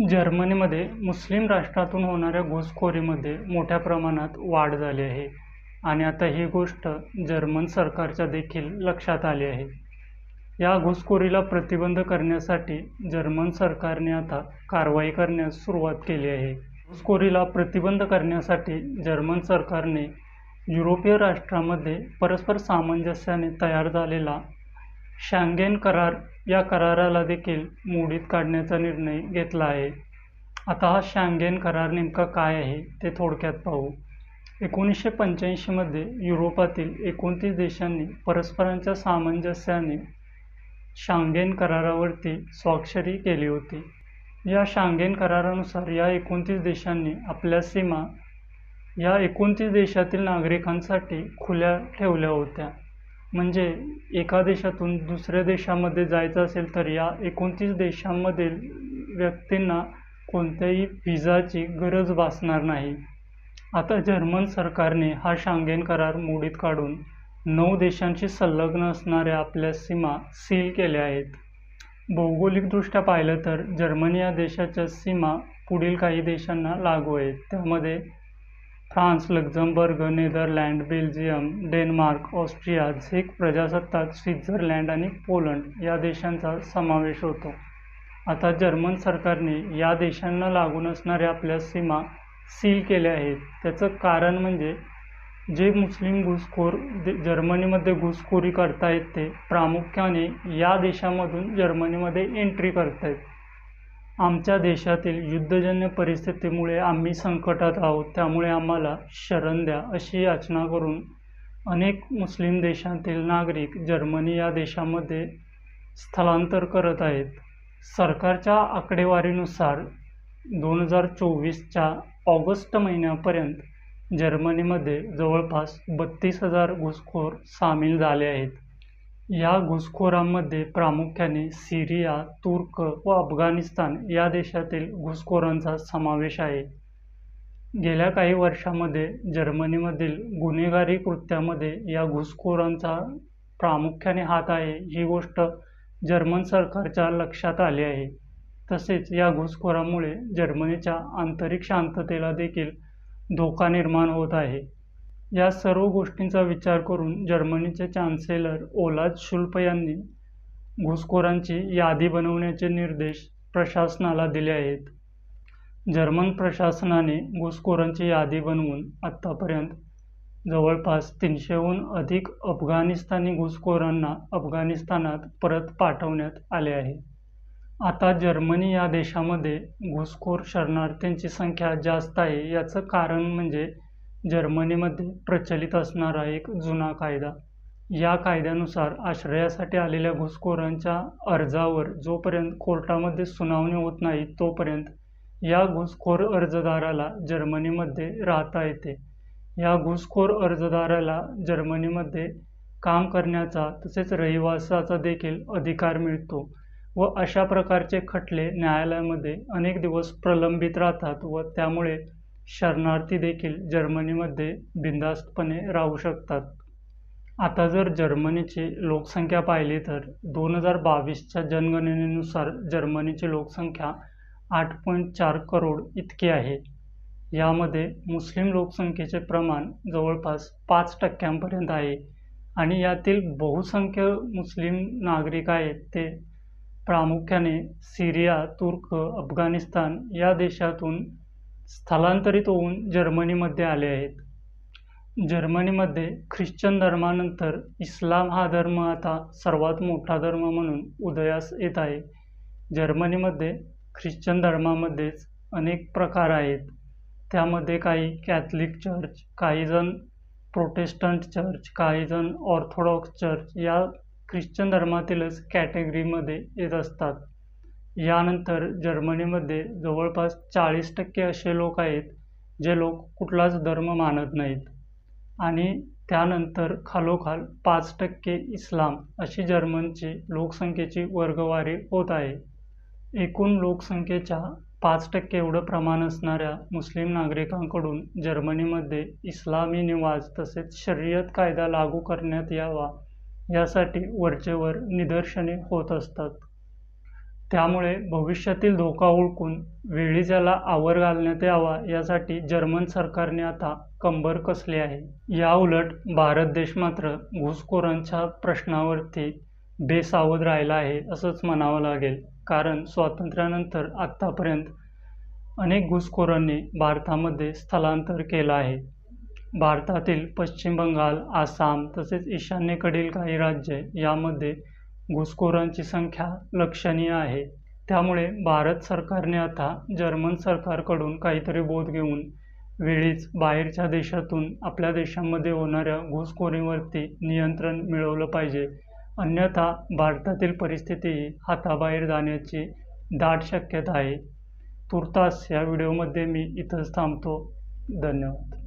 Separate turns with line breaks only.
जर्मनीमध्ये मुस्लिम राष्ट्रातून होणाऱ्या घुसखोरीमध्ये मोठ्या प्रमाणात वाढ झाली आहे. आणि आता ही गोष्ट जर्मन सरकारच्या देखील लक्षात आली आहे. या घुसखोरीला प्रतिबंध करण्यासाठी जर्मन सरकारने आता कारवाई करण्यास सुरुवात केली आहे. घुसखोरीला प्रतिबंध करण्यासाठी जर्मन सरकारने युरोपीय राष्ट्रामध्ये परस्पर सामंजस्याने तयार झालेला शँगेन करार या कराराला देखील मोडीत काढण्याचा निर्णय घेतला आहे. आता हा शँगेन करार नेमका काय आहे ते थोडक्यात पाहू. एकोणीसशे पंच्याऐंशीमध्ये युरोपातील एकोणतीस देशांनी परस्परांच्या सामंजस्याने शांगेन करारावरती स्वाक्षरी केली होती. या शांगेन करारानुसार या एकोणतीस देशांनी आपल्या सीमा या एकोणतीस देशातील नागरिकांसाठी खुल्या ठेवल्या होत्या. म्हणजे एका देशातून दुसऱ्या देशामध्ये जायचं असेल तर या एकोणतीस देशांमधील व्यक्तींना कोणत्याही व्हिजाची गरज भासणार नाही. आता जर्मन सरकारने हा शांगेन करार मोडीत काढून नऊ देशांशी संलग्न असणाऱ्या आपल्या सीमा सील केल्या आहेत. भौगोलिकदृष्ट्या पाहिलं तर जर्मनी या देशाच्या सीमा पुढील काही देशांना लागू आहेत. त्यामध्ये France Luxembourg Netherland Belgium Denmark Austria झेक प्रजासत्ताक स्वित्झर्लंड आणि पोलंड या देशांचा समावेश होतो. आता जर्मन सरकारने या देशांना लागून असणाऱ्या आपल्या सीमा सील केल्या आहेत. त्याचं कारण म्हणजे जे मुस्लिम घुसखोर दे जर्मनीमध्ये घुसखोरी करतायत ते प्रामुख्याने या देशामधून जर्मनीमध्ये एंट्री करतायत. आमच्या देशातील युद्धजन्य परिस्थितीमुळे आम्ही संकटात आहोत. त्यामुळे आम्हाला शरण द्या अशी याचना करून अनेक मुस्लिम देशांतील नागरिक जर्मनी या देशामध्ये स्थलांतर करत आहेत. सरकारच्या आकडेवारीनुसार दोन हजार चोवीसच्या ऑगस्ट महिन्यापर्यंत जर्मनीमध्ये जवळपास बत्तीस हजार घुसखोर सामील झाले आहेत. या घुसखोरांमध्ये प्रामुख्याने सिरिया तुर्क व अफगाणिस्तान या देशातील घुसखोरांचा समावेश आहे. गेल्या काही वर्षामध्ये जर्मनीमधील गुन्हेगारी कृत्यामध्ये या घुसखोरांचा प्रामुख्याने हात आहे ही गोष्ट जर्मन सरकारच्या लक्षात आली आहे. तसेच या घुसखोरांमुळे जर्मनीच्या आंतरिक शांततेला देखील धोका निर्माण होत आहे. या सर्व गोष्टींचा विचार करून जर्मनीचे चान्सेलर ओलाज शुल्प यांनी घुसखोरांची यादी बनवण्याचे निर्देश प्रशासनाला दिले आहेत. जर्मन प्रशासनाने घुसखोरांची यादी बनवून आत्तापर्यंत जवळपास तीनशेहून अधिक अफगाणिस्तानी घुसखोरांना अफगाणिस्तानात परत पाठवण्यात आले आहे. आता जर्मनी या देशामध्ये घुसखोर शरणार्थ्यांची संख्या जास्त आहे याचं कारण म्हणजे जर्मनीमध्ये प्रचलित असणारा एक जुना कायदा. या कायद्यानुसार आश्रयासाठी आलेल्या घुसखोरांच्या अर्जावर जोपर्यंत कोर्टामध्ये सुनावणी होत नाही तोपर्यंत या घुसखोर अर्जदाराला जर्मनीमध्ये राहता येते. या घुसखोर अर्जदाराला जर्मनीमध्ये काम करण्याचा तसेच रहिवासाचा देखील अधिकार मिळतो व अशा प्रकारचे खटले न्यायालयामध्ये अनेक दिवस प्रलंबित राहतात व त्यामुळे शरणार्थी देखील जर्मनीमध्ये बिनधास्तपणे राहू शकतात. आता जर जर्मनीची लोकसंख्या पाहिली तर दोन हजार बावीसच्या जनगणनेनुसार जर्मनीची लोकसंख्या आठ पॉईंट चार करोड इतकी आहे. यामध्ये मुस्लिम लोकसंख्येचे प्रमाण जवळपास पाच टक्क्यांपर्यंत आहे आणि यातील बहुसंख्य मुस्लिम नागरिक आहेत ते प्रामुख्याने सिरिया तुर्क अफगाणिस्तान या देशातून स्थलांतरित होऊन जर्मनीमध्ये आले आहेत. जर्मनीमध्ये ख्रिश्चन धर्मानंतर इस्लाम हा धर्म आता सर्वात मोठा धर्म म्हणून उदयास येत आहे. जर्मनीमध्ये ख्रिश्चन धर्मामध्येच अनेक प्रकार आहेत. त्यामध्ये काही कॅथलिक चर्च काहीजण प्रोटेस्टंट चर्च काहीजण ऑर्थोडॉक्स चर्च या ख्रिश्चन धर्मातीलच कॅटेगरीमध्ये येत असतात. यानंतर जर्मनीमध्ये जवळपास चाळीस टक्के असे लोक आहेत जे लोक कुठलाच धर्म मानत नाहीत. आणि त्यानंतर खालोखाल पाच टक्के इस्लाम अशी जर्मनची लोकसंख्येची वर्गवारी होत आहे. एकूण लोकसंख्येच्या पाच टक्के एवढं प्रमाण असणाऱ्या मुस्लिम नागरिकांकडून जर्मनीमध्ये इस्लामी निवास तसेच शर्यत कायदा लागू करण्यात यावा यासाठी वरचेवर निदर्शने होत असतात. त्यामुळे भविष्यातील धोका ओळखून वेळी त्याला आवर घालण्यात यावा यासाठी जर्मन सरकारने आता कंबर कसली आहे. या उलट भारत देश मात्र घुसखोरांच्या प्रश्नावरती बेसावध राहिला आहे असंच म्हणावं लागेल. कारण स्वातंत्र्यानंतर आत्तापर्यंत अनेक घुसखोरांनी भारतामध्ये स्थलांतर केलं आहे. भारतातील पश्चिम बंगाल आसाम तसेच ईशान्येकडील काही राज्ये यामध्ये घुसखोरांची संख्या लक्षणीय आहे. त्यामुळे भारत सरकारने आता जर्मन सरकारकडून काहीतरी बोध घेऊन वेळीच बाहेरच्या देशातून आपल्या देशामध्ये होणाऱ्या घुसखोरीवरती नियंत्रण मिळवलं पाहिजे. अन्यथा भारतातील परिस्थितीही हाताबाहेर जाण्याची दाट शक्यता आहे. तुर्तास या व्हिडिओमध्ये मी इथंच थांबतो. धन्यवाद.